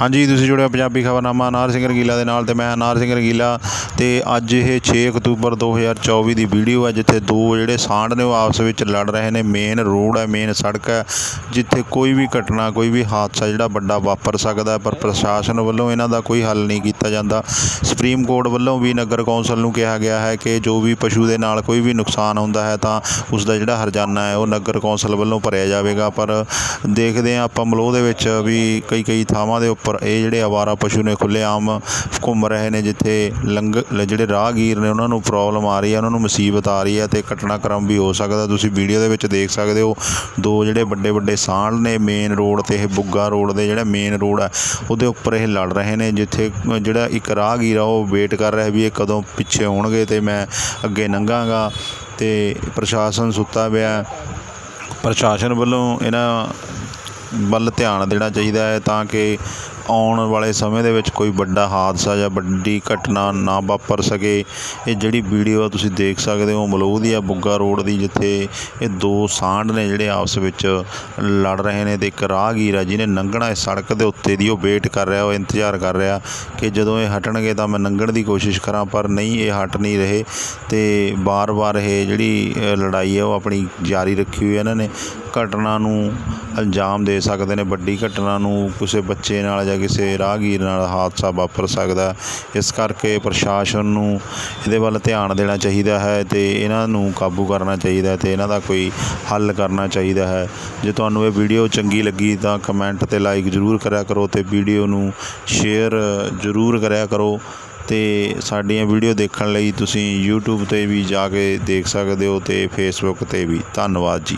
ਹਾਂਜੀ, ਤੁਸੀਂ ਜੁੜਿਆ ਪੰਜਾਬੀ ਖਬਰਨਾਮਾ ਅਨਾਰ ਸਿੰਘ ਰੰਗੀਲਾ ਦੇ ਨਾਲ ਤੇ ਮੈਂ ਅਨਾਰ ਸਿੰਘ ਰੰਗੀਲਾ ਤੇ ਅੱਜ ਇਹ 6 ਅਕਤੂਬਰ 2024 ਦੀ ਵੀਡੀਓ ਹੈ, ਜਿੱਥੇ ਦੋ ਜਿਹੜੇ ਸਾਂਢ ਨੇ ਉਹ ਆਪਸ ਵਿੱਚ ਲੜ ਰਹੇ ਨੇ। ਮੇਨ ਰੋਡ ਹੈ ਮੇਨ ਸੜਕ ਹੈ, ਜਿੱਥੇ ਕੋਈ ਵੀ ਘਟਨਾ, ਕੋਈ ਵੀ ਹਾਦਸਾ ਜਿਹੜਾ ਵੱਡਾ ਵਾਪਰ ਸਕਦਾ ਪਰ ਪ੍ਰਸ਼ਾਸਨ ਵੱਲੋਂ ਇਹਨਾਂ ਦਾ ਕੋਈ ਹੱਲ ਨਹੀਂ ਕੀਤਾ ਜਾਂਦਾ। ਸੁਪਰੀਮ ਕੋਰਟ ਵੱਲੋਂ ਵੀ ਨਗਰ ਕੌਂਸਲ ਨੂੰ ਕਿਹਾ ਗਿਆ ਹੈ ਕਿ ਜੋ ਵੀ ਪਸ਼ੂ ਦੇ ਨਾਲ ਕੋਈ ਵੀ ਨੁਕਸਾਨ ਹੁੰਦਾ ਹੈ, ਤਾਂ ਉਸ ਦਾ ਜਿਹੜਾ ਹਰਜਾਨਾ ਹੈ, ਉਹ ਨਗਰ ਕੌਂਸਲ ਵੱਲੋਂ ਭਰਿਆ ਜਾਵੇਗਾ। ਪਰ ਦੇਖਦੇ ਹਾਂ ਆਪਾਂ ਮਲੋਹ ਦੇ ਵਿੱਚ ਵੀ ਕਈ ਕਈ ਥਾਵਾਂ ਦੇ ਪਰ ਇਹ ਜਿਹੜੇ ਅਵਾਰਾ ਪਸ਼ੂ ਨੇ ਖੁੱਲ੍ਹੇਆਮ ਘੁੰਮ ਰਹੇ ਨੇ, ਜਿੱਥੇ ਲੰਗ ਜਿਹੜੇ ਰਾਹਗੀਰ ਨੇ, ਉਹਨਾਂ ਨੂੰ ਪ੍ਰੋਬਲਮ ਆ ਰਹੀ ਹੈ, ਉਹਨਾਂ ਨੂੰ ਮੁਸੀਬਤ ਆ ਰਹੀ ਹੈ ਅਤੇ ਘਟਨਾਕ੍ਰਮ ਵੀ ਹੋ ਸਕਦਾ। ਤੁਸੀਂ ਵੀਡੀਓ ਦੇ ਵਿੱਚ ਦੇਖ ਸਕਦੇ ਹੋ, ਦੋ ਜਿਹੜੇ ਵੱਡੇ ਵੱਡੇ ਸਾਂਢ ਨੇ ਮੇਨ ਰੋਡ ਤੇ ਇਹ ਬੁੱਗਾ ਰੋਡ ਦੇ ਜਿਹੜਾ ਮੇਨ ਰੋਡ ਹੈ, ਉਹਦੇ ਉੱਪਰ ਇਹ ਲੜ ਰਹੇ ਨੇ, ਜਿੱਥੇ ਜਿਹੜਾ ਇੱਕ ਰਾਹਗੀਰ ਆ, ਉਹ ਵੇਟ ਕਰ ਰਿਹਾ ਵੀ ਇਹ ਕਦੋਂ ਪਿੱਛੇ ਹੋਣਗੇ ਅਤੇ ਮੈਂ ਅੱਗੇ ਲੰਘਾਂਗਾ ਅਤੇ ਪ੍ਰਸ਼ਾਸਨ ਸੁੱਤਾ ਪਿਆ। ਪ੍ਰਸ਼ਾਸਨ ਵੱਲੋਂ ਇਹਨਾਂ ਵੱਲ ਧਿਆਨ ਦੇਣਾ ਚਾਹੀਦਾ ਹੈ ਤਾਂ ਕਿ ਆਉਣ ਵਾਲੇ ਸਮੇਂ ਦੇ ਵਿੱਚ ਕੋਈ ਵੱਡਾ ਹਾਦਸਾ ਜਾਂ ਵੱਡੀ ਘਟਨਾ ਨਾ ਵਾਪਰ ਸਕੇ, ਇਹ ਜਿਹੜੀ ਵੀਡੀਓ ਆ ਤੁਸੀਂ ਦੇਖ ਸਕਦੇ ਹੋ ਮਲੋਹ ਦੀ ਆ ਬੁੱਗਾ ਰੋਡ ਦੀ, ਜਿੱਥੇ ਇਹ ਦੋ ਸਾਂਢ ਨੇ ਜਿਹੜੇ ਆਪਸ ਵਿੱਚ ਲੜ ਰਹੇ ਨੇ ਤੇ ਇੱਕ ਰਾਹਗੀਰ ਆ, ਜਿਹਨੇ ਲੰਘਣਾ ਇਸ ਸੜਕ ਦੇ ਉੱਤੇ ਦੀ, ਉਹ ਵੇਟ ਕਰ ਰਿਹਾ, ਉਹ ਇੰਤਜ਼ਾਰ ਕਰ ਰਿਹਾ ਕਿ ਜਦੋਂ ਇਹ ਹਟਣਗੇ ਤਾਂ ਮੈਂ ਲੰਘਣ ਦੀ ਕੋਸ਼ਿਸ਼ ਕਰਾਂ, ਪਰ ਨਹੀਂ, ਇਹ ਹਟ ਨਹੀਂ ਰਹੇ ਤੇ ਬਾਰ-ਬਾਰ ਇਹ ਜਿਹੜੀ ਲੜਾਈ ਹੈ ਉਹ ਆਪਣੀ ਜਾਰੀ ਰੱਖੀ ਹੋਈ ਹੈ ਇਹਨਾਂ ਨੇ। ਘਟਨਾ ਨੂੰ ਅੰਜਾਮ ਦੇ ਸਕਦੇ ਨੇ, ਵੱਡੀ ਘਟਨਾ ਨੂੰ ਕਿਸੇ ਬੱਚੇ ਨਾਲ ਜਾਂ ਕਿਸੇ ਰਾਹਗੀਰ ਨਾਲ ਹਾਦਸਾ ਵਾਪਰ ਸਕਦਾ ਇਸ ਕਰਕੇ ਪ੍ਰਸ਼ਾਸਨ ਨੂੰ ਇਹਦੇ ਵੱਲ ਧਿਆਨ ਦੇਣਾ ਚਾਹੀਦਾ ਹੈ ਅਤੇ ਇਹਨਾਂ ਨੂੰ ਕਾਬੂ ਕਰਨਾ ਚਾਹੀਦਾ ਅਤੇ ਇਹਨਾਂ ਦਾ ਕੋਈ ਹੱਲ ਕਰਨਾ ਚਾਹੀਦਾ ਹੈ। ਜੇ ਤੁਹਾਨੂੰ ਇਹ ਵੀਡੀਓ ਚੰਗੀ ਲੱਗੀ ਤਾਂ ਕਮੈਂਟ ਤੇ ਲਾਈਕ ਜ਼ਰੂਰ ਕਰਿਆ ਕਰੋ ਅਤੇ ਵੀਡੀਓ ਨੂੰ ਸ਼ੇਅਰ ਜ਼ਰੂਰ ਕਰਿਆ ਕਰੋ ਤੇ ਸਾਡੀਆਂ ਵੀਡੀਓ ਦੇਖਣ ਲਈ ਤੁਸੀਂ YouTube ਤੇ ਵੀ ਜਾ ਕੇ ਦੇਖ ਸਕਦੇ ਹੋ ਤੇ Facebook ਤੇ ਵੀ। ਧੰਨਵਾਦ ਜੀ।